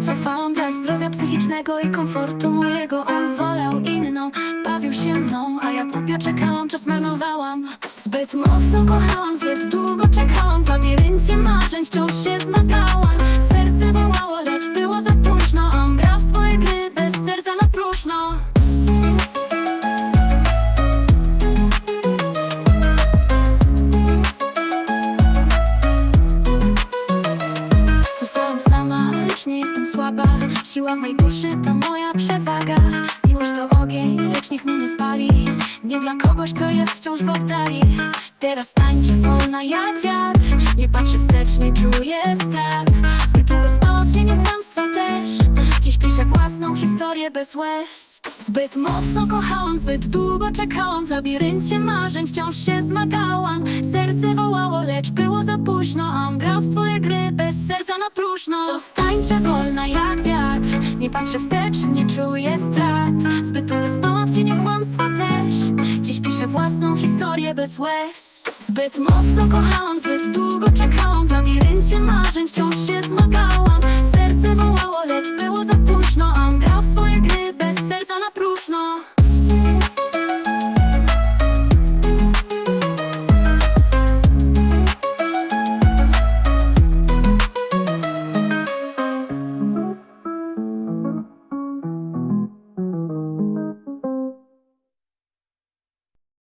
cofałam dla zdrowia psychicznego i komfortu mojego On wolał inną, bawił się mną A ja głupio czekałam, czas marnowałam. Zbyt mocno kochałam, zbyt długo czekałam. W labiryncie marzeń wciąż się zmagałam Siła w mej duszy to moja przewaga. Miłość to ogień, lecz niech mnie nie spali. Nie dla kogoś, kto jest wciąż w oddali. Teraz tańczę wolna jak wiatr. Nie patrzę wstecz, nie czuję strat Zbyt długo w cieniu kłamstwa też. Dziś piszę własną historię bez łez. Zbyt mocno kochałam, zbyt długo czekałam. W labiryncie marzeń wciąż się zmagałam. Serce wołało, lecz było za późno. A on grał w swoje gry bez serca na próżno. Wiatr Nie patrzę wstecz, nie czuję strat. Zbyt spałam w cieniu kłamstwa też. Dziś piszę własną historię bez łez. Zbyt mocno kochałam, zbyt długo czekałam. W labiryncie marzeń wciąż się zmagałam